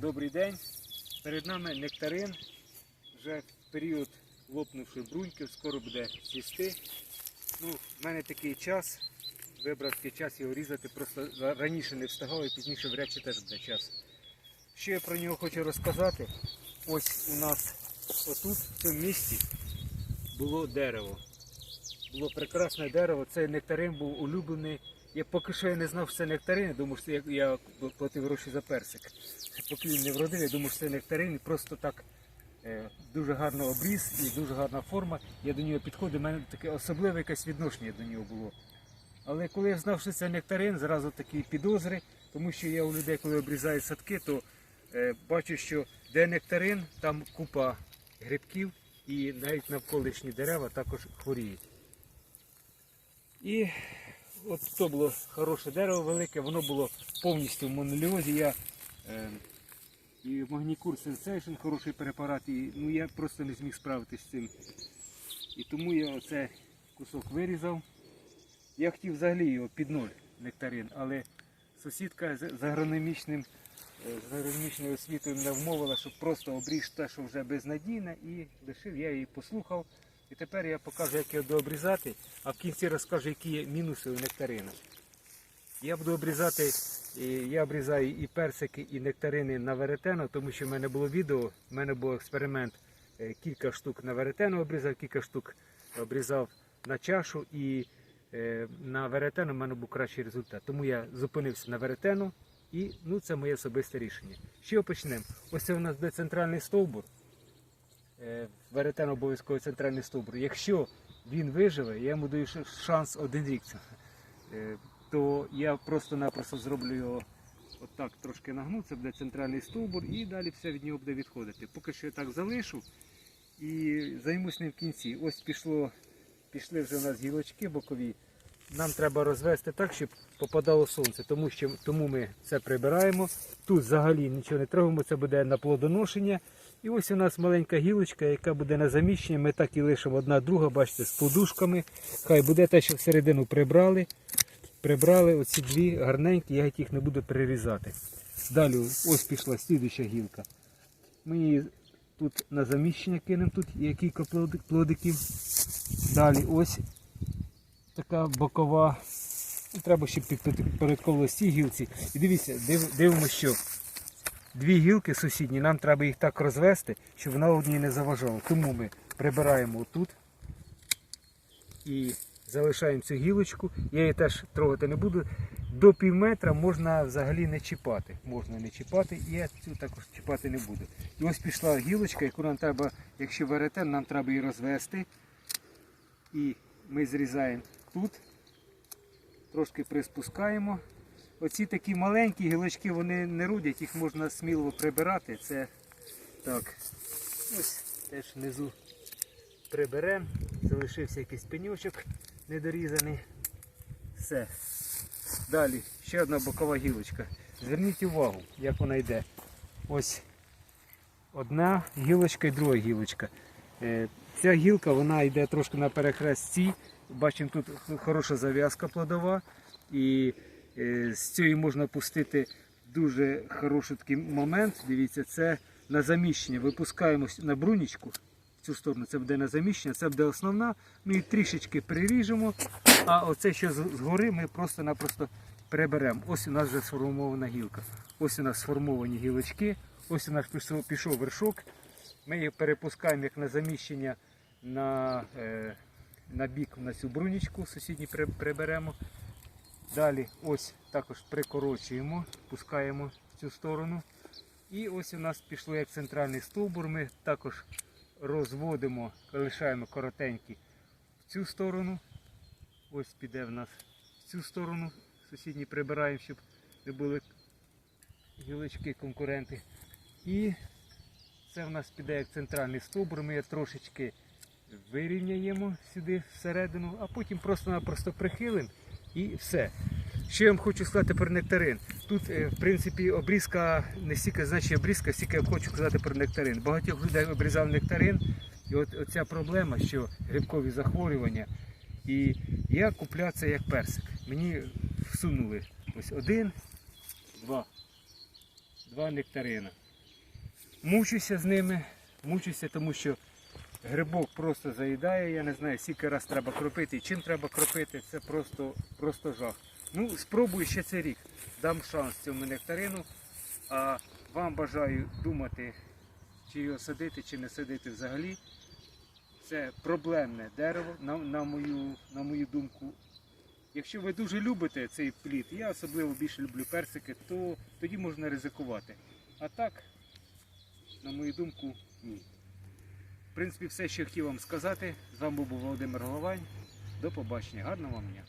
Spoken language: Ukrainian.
Добрий день. Перед нами нектарин. Вже період лопнувши бруньків, скоро буде цвісти. Ну, в мене такий час. Вибрав такий час його різати, просто раніше не встигав і пізніше вряд чи теж буде час. Що я про нього хочу розказати? Ось у нас отут, в цьому місці, було дерево. Було прекрасне дерево, цей нектарин був улюблений. Я поки що я не знав, що це нектарин, я думав, що я, я платив гроші за персик. Поки він не вродив, я думав, що це нектарин, і просто так е, дуже гарно обріз і дуже гарна форма. Я до нього підходив, у мене таке особливе якесь відношення до нього було. Але коли я знав, що це нектарин, зразу такі підозри, тому що я у людей, коли обрізаю садки, то е, бачу, що де нектарин, там купа грибків і навіть навколишні дерева також хворіють. І от то було хороше дерево велике, воно було повністю в моноліозі. Я, е, і Магнікур Sensation хороший препарат, і ну, я просто не зміг справитися з цим. І тому я оце кусок вирізав. Я хотів взагалі його під ноль нектарин, але сусідка з з агрономічним е, з агрономічною освітою мене вмовила, щоб просто обріж те, що вже безнадійне, і лишив, я її послухав. І тепер я покажу, як його дообрізати, а в кінці розкажу, які є мінуси у нектарина. Я буду обрізати, я обрізаю і персики, і нектарини на веретено, тому що в мене було відео, в мене був експеримент, е, кілька штук на веретено обрізав, кілька штук обрізав на чашу і е, на веретено в мене був кращий результат. Тому я зупинився на веретено і ну, це моє особисте рішення. Чого почнемо? Ось це у нас буде центральний стовбур. Е, Веретено обов'язково центральний стовбур. Якщо він виживе, я йому даю шанс один рік. Е, То я просто-напросто зроблю його отак трошки нагну, це буде центральний стовбур і далі все від нього буде відходити. Поки що я так залишу і займусь ним в кінці. Ось пішло, пішли вже у нас гілочки бокові. Нам треба розвести так, щоб попадало сонце, тому що тому ми це прибираємо. Тут взагалі нічого не трогаємо, це буде на плодоношення. І ось у нас маленька гілочка, яка буде на заміщення. Ми так і лишимо одна друга, бачите, з подушками. Хай буде те, що всередину прибрали. Прибрали оці дві гарненькі, я їх не буду перерізати. Далі ось пішла слідуща гілка. Ми її тут на заміщення кинемо, тут є кілька плодиків. Далі ось така бокова. Треба ще підпорядковувалися ці гілці. І дивіться, дивимося, що дві гілки сусідні, нам треба їх так розвести, щоб вона одній не заважала. Тому ми прибираємо отут і залишаємо цю гілочку. Я її теж трогати не буду. До пів метра можна взагалі не чіпати. Можна не чіпати, і я цю також чіпати не буду. І ось пішла гілочка, яку нам треба, якщо веретен, нам треба її розвести. І ми зрізаємо тут, трошки приспускаємо. Оці такі маленькі гілочки вони не рудять, їх можна сміло прибирати. Це так. Ось теж внизу приберемо. Залишився якийсь пеньочок недорізаний. Все. Далі ще одна бокова гілочка. Зверніть увагу, як вона йде. Ось одна гілочка і друга гілочка. Е, Ця гілка вона йде трошки на перехресті. Бачимо, тут хороша зав'язка плодова. І з цієї можна пустити дуже хороший такий момент. Дивіться, це на заміщення. Випускаємо на брунічку. В цю сторону це буде на заміщення, це буде основна. Ми її трішечки приріжемо, а оце що згори ми просто-напросто приберемо. Ось у нас вже сформована гілка. Ось у нас сформовані гілочки, ось у нас пішов, вершок. Ми їх перепускаємо як на заміщення на, е, на бік на цю брунічку, сусідній приберемо. Далі ось також прикорочуємо, пускаємо в цю сторону. І ось у нас пішло як центральний стовбур. Ми також розводимо, лишаємо коротенькі в цю сторону. Ось піде в нас в цю сторону. Сусідні прибираємо, щоб не були гілочки конкуренти. І це в нас піде як центральний стовбур. Ми трошечки вирівняємо сюди всередину, а потім просто-напросто прихилимо і все. Що я вам хочу сказати про нектарин. Тут, е, в принципі, обрізка не стільки значить обрізка, стільки я хочу сказати про нектарин. Багатьох людей обрізав нектарин, і от оця проблема, що грибкові захворювання. І я купляв це як персик. Мені всунули ось один, два. Два нектарина. мучуся з ними, мучуся, тому що грибок просто заїдає, я не знаю, скільки раз треба кропити і чим треба кропити, це просто, просто жах. Ну, спробую ще цей рік. Дам шанс цьому нектарину. А вам бажаю думати, чи його садити, чи не садити взагалі. Це проблемне дерево, на, на, мою, на мою думку. Якщо ви дуже любите цей плід, я особливо більше люблю персики, то тоді можна ризикувати. А так, на мою думку, ні. Принципі, все, що хотів вам сказати. З вами був Володимир Головань. До побачення. Гарного вам дня.